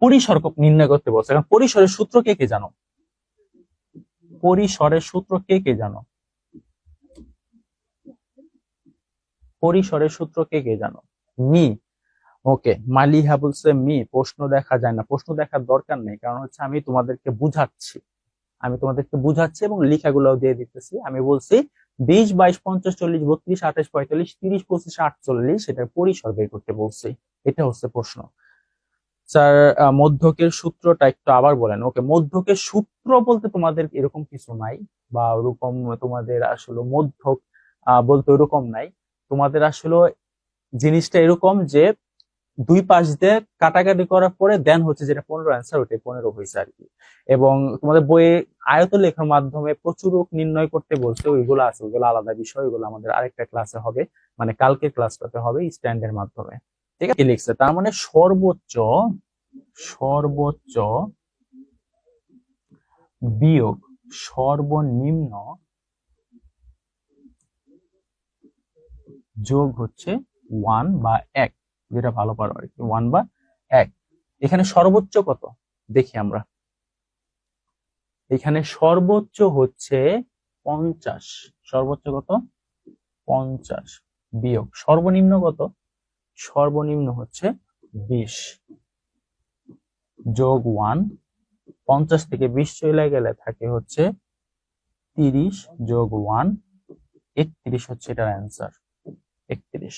পরিসর নির্ণয় করতে বলছে। এখন পরিসরের সূত্র কে কে জানো? পরিসরের সূত্র কে কে জানো? পরিসরের সূত্র কে কে জানো? মি। ওকে, মালিহা বলছে মি। প্রশ্ন দেখা যায় না। প্রশ্ন দেখার দরকার নেই, কারণ হচ্ছে আমি তোমাদেরকে বুঝাচ্ছি। আমি তোমাদেরকে বুঝাচ্ছি এবং লেখাগুলোও দিয়ে দিতেছি। আমি বলছি বিশ, বাইশ, পঞ্চাশ, চল্লিশ, বত্রিশ, আঠাশ, পঁয়তাল্লিশ, তিরিশ, পঁচিশ, আটচল্লিশ, এটার পরিসর বের করতে বলছি। এটা হচ্ছে প্রশ্ন। স্যার মধ্যকের সূত্রটা একটু আবার বলেন। ওকে, মধ্যকের সূত্র বলতে তোমাদের এরকম কিছু নাই, বা ওরকম তোমাদের আসলে মধ্যক বলতে ওরকম নাই। তোমাদের আসলে জিনিসটা এরকম যে, দুই পাশ দিয়ে কাটাকাটি করার পরে দেন হচ্ছে যেটা পনেরো অ্যান্সার ওটাই পনেরো হয়েছে আর কি। এবং তোমাদের বইয়ে আয়ত লেখার মাধ্যমে প্রচুরক নির্ণয় করতে বলছে, ওইগুলো আছে, ওইগুলো আলাদা বিষয়, ওইগুলো আমাদের আরেকটা ক্লাসে হবে মানে কালকের ক্লাসটাতে হবে স্ট্যান্ডের মাধ্যমে। ঠিক আছে? লিখছে? তার মানে সর্বোচ্চ সর্বোচ্চ বিয়োগ সর্বনিম্ন যোগ হচ্ছে ওয়ান বা এক। যেটা ভালো পারো আর কি ওয়ান বা এক। এখানে সর্বোচ্চ কত? দেখি আমরা। এখানে সর্বোচ্চ হচ্ছে পঞ্চাশ। সর্বোচ্চ কত? পঞ্চাশ বিয়োগ। সর্বনিম্ন কত? সর্বনিম্ন হচ্ছে বিশ। যোগ ওয়ান পঞ্চাশ থেকে বিশ চলে গেলে থাকে হচ্ছে তিরিশ যোগ ওয়ান একত্রিশ হচ্ছে এটার অ্যান্সার একত্রিশ।